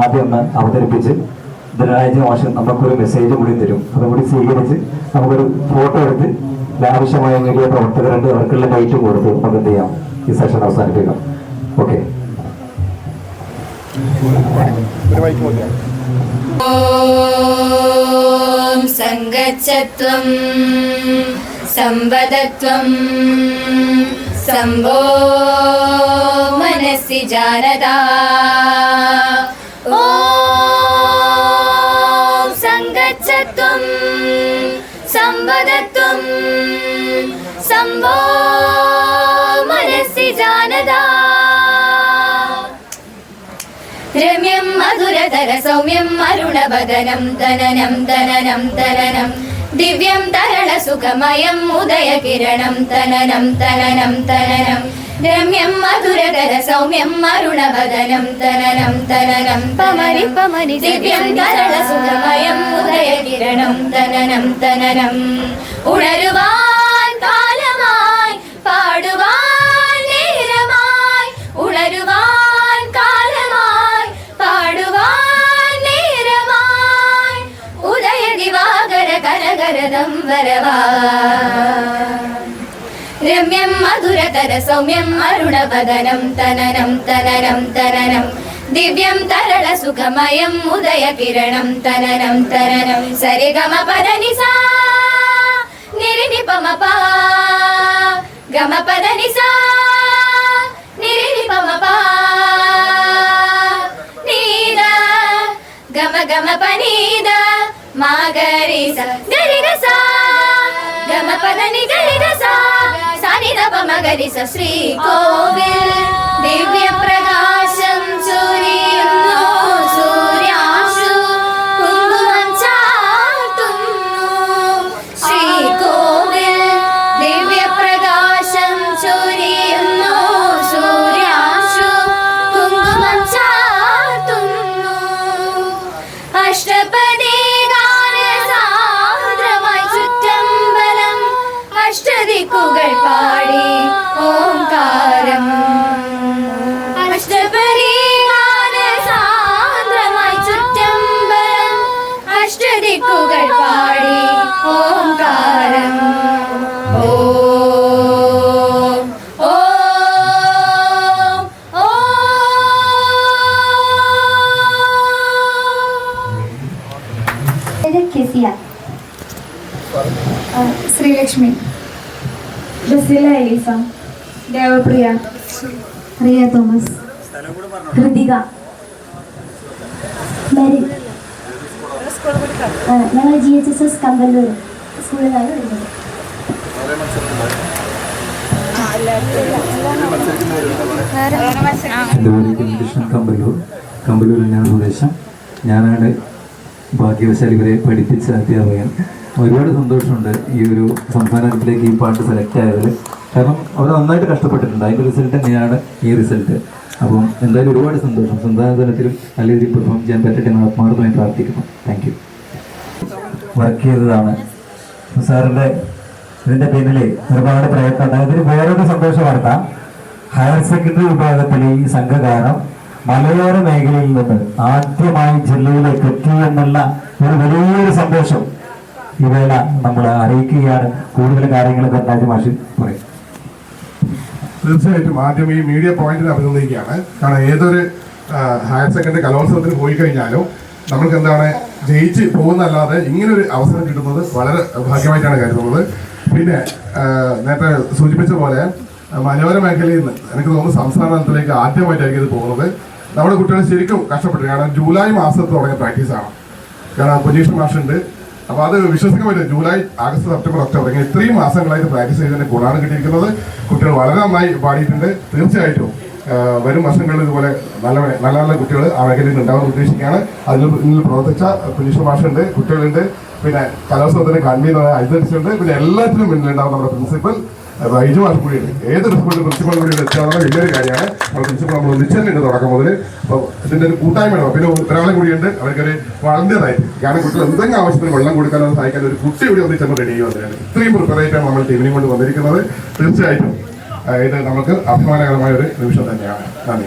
ആദ്യം ഒന്ന് അവതരിപ്പിച്ച് ധനരാജ മോശം നമുക്കൊരു മെസ്സേജ് കൂടി തരും. അതുകൂടി സ്വീകരിച്ച് നമുക്കൊരു ഫോട്ടോ എടുത്ത് ആവശ്യമായ മീഡിയ പ്രവർത്തകരുണ്ട് അവർക്കുള്ള ഡേറ്റ് കൊടുത്ത് നമുക്ക് എന്ത് ചെയ്യാം? ഈ സെഷൻ അവസാനിപ്പിക്കാം. ഓക്കെ സംഗച്ഛത്വം സംവദത്വം സംഭോ മനസ്സി ജാനതാ. ഓം സംഗച്ഛത്വം സംവദത്വം സംവോ മനസ്സി ജാനതാ. രമ്യം മധുരതര സൗമ്യം അരുണവദനം ദനനം ദനനം തനനം ദിവ്യം തരള സുഖമയം ഉദയകിരണം തനനം തനനം തനനം. രമ്യം മധുരതര സൗമ്യം അരുണവദനം തനനം തനനം. പമരി പമനി ദിവ്യം തരള സുഖമയം ഉദയകിരണം തനനം തനനം. ഉണരുവാൻ കരകരദം വരവാ രമ്യം മധുരതര സൗമ്യം അരുണപദനം തനനം തനനം തനനം ദിവ്യം തരള സുഖമയം ഉദയകിരണം തനനം തനനം സരിഗമ പദനിസ നിരിനിപമപ ഗമ പദനിസ നിരിനിപമപ നീദ ഗമ ഗമ പനീദ മാഗരിസ ഗരിഗസ గమ పద నిగరి రస సని దప మగరి శ్రీ కోవిల్ దివ్య ప్రగా അഷ്ടദിക്കുകൾ പാടി ഓംകാരം അഷ്ടപദി ഗാനസാന്ദ്രമായി ചുറ്റമ്പലം അഷ്ടദിക്കുകൾ പാടി ഓംകാരം ഓം ഓം ഓം പേര് കെസിയ ആ, ശ്രീലക്ഷ്മി ബസില എലീസ ദേവപ്രിയ. റിയ തോമസ്. ഹൃതിക മെരിൻ ആ, ഞങ്ങൾ G H S S Kampallur സ്കൂളിലാണ് വരുന്നത്. എന്റെ സ്വദേശം ഞാനാണ് ഭാഗ്യവശാൽ ഇവരെ പഠിപ്പിച്ച അധ്യാപകൻ. ഒരുപാട് സന്തോഷമുണ്ട് ഈ ഒരു സംസ്ഥാനത്തിലേക്ക് ഈ പാട്ട് സെലക്ട് ആയതിൽ കാരണം അവർ നന്നായിട്ട് കഷ്ടപ്പെട്ടിട്ടുണ്ട്. അതിന്റെ റിസൾട്ട് തന്നെയാണ് ഈ റിസൾട്ട് അപ്പം എന്തായാലും ഒരുപാട് സന്തോഷം. സംസ്ഥാന തലത്തിലും നല്ല രീതിയിൽ പെർഫോം ചെയ്യാൻ പറ്റട്ടെ എന്ന് ആത്മാർത്ഥമായി പ്രാർത്ഥിക്കുന്നു. താങ്ക് യു വർക്ക് ചെയ്തതാണ്. സാറിന്റെ ഇതിന്റെ പിന്നിൽ ഒരുപാട് പ്രയത്നം അതായത് വേറൊരു സന്തോഷ വാർത്ത ഹയർ സെക്കൻഡറി വിഭാഗത്തിലെ ഈ സംഘകാരം മലയോര മേഖലയിൽ നിന്ന് ആദ്യമായി ജില്ലയിലേക്ക് എത്തി എന്നുള്ള ഒരു വലിയൊരു സന്തോഷം. ഈ നമ്മൾ അറിയിക്കുകയാണ്. കൂടുതൽ കാര്യങ്ങൾ ധനരാജ് മാഷി പറയും. തീർച്ചയായിട്ടും ആദ്യം ഈ മീഡിയ പോയിന്റിനെ അഭിനന്ദിക്കുകയാണ്. കാരണം ഏതൊരു ഹയർ സെക്കൻഡറി കലോത്സവത്തിന് പോയി കഴിഞ്ഞാലും നമ്മൾക്ക് എന്താണ് ജയിച്ച് പോകുന്നല്ലാതെ ഇങ്ങനൊരു അവസരം കിട്ടുന്നത് വളരെ ഭാഗ്യമായിട്ടാണ് കരുതുന്നത്. പിന്നെ നേരത്തെ സൂചിപ്പിച്ച പോലെ മനോഹര മേഖലയിൽ നിന്ന് എനിക്ക് തോന്നുന്നു സംസ്ഥാന തലത്തിലേക്ക് ആദ്യമായിട്ടായിരിക്കും ഇത് പോകുന്നത്. നമ്മുടെ കുട്ടികൾ ശരിക്കും കഷ്ടപ്പെട്ടു. കാരണം ജൂലൈ മാസത്തിൽ തുടങ്ങിയ പ്രാക്ടീസാണ്. കാരണം പൊല്യൂഷൻ മാഷുണ്ട്. അപ്പോൾ അത് വിശ്വസിക്കാൻ ജൂലൈ ആഗസ്റ്റ് സെപ്റ്റംബർ ഒക്ടോബർ ഇങ്ങനെ ഇത്രയും മാസങ്ങളായിട്ട് പ്രാക്ടീസ് ചെയ്തതിന്റെ ഗുണമാണ് കിട്ടിയിരിക്കുന്നത്. കുട്ടികൾ വളരെ നന്നായി പാടിയിട്ടുണ്ട്. തീർച്ചയായിട്ടും വരും വർഷങ്ങളിൽ ഇതുപോലെ നല്ല നല്ല നല്ല കുട്ടികൾ ആ മേഖലയിൽ ഉണ്ടാകുമെന്ന് ഉദ്ദേശിക്കുകയാണ്. അതിൽ ഇന്ന് പ്രവർത്തിച്ച പൊല്യൂഷൻ മാഷുണ്ട് കുട്ടികളുണ്ട്. പിന്നെ കലോത്സവത്തിന് കൺവീനർ അനുസരിച്ചുണ്ട് പിന്നെ എല്ലാത്തിനും മുന്നിലുണ്ടാവും നമ്മുടെ പ്രിൻസിപ്പൽ ബൈജു മാഷ് കൂടിയുണ്ട് ഏതൊരു സ്കൂളിൽ പ്രിൻസിപ്പൽ കൂടി വെച്ചാണ് വലിയൊരു കാര്യമാണ്. നമ്മുടെ പ്രിൻസിപ്പൽ നമ്മൾ ഒന്നിച്ചുണ്ട് തുടക്കം മുതൽ അപ്പോൾ ഇതിന്റെ ഒരു കൂട്ടായ്മയാണ്. പിന്നെ ഒരാളെ കൂടിയുണ്ട് അവർക്കൊരു വളർന്നതായി കാരണം കുട്ടികൾ എന്തെങ്കിലും ആവശ്യത്തിന് വെള്ളം കൊടുക്കാനോ സഹായിക്കാൻ ഒരു കുട്ടി കൂടി ഒന്നിച്ചെന്ന് റെഡി ചെയ്യുന്നതിനാണ് ഇത്രയും പ്രിപ്പറേറ്റാണ് നമ്മൾ ടീമിനെ കൊണ്ട് വന്നിരിക്കുന്നത്. തീർച്ചയായിട്ടും. ഇത് നമുക്ക് അഭിമാനകരമായ ഒരു നിമിഷം തന്നെയാണ്. നന്ദി.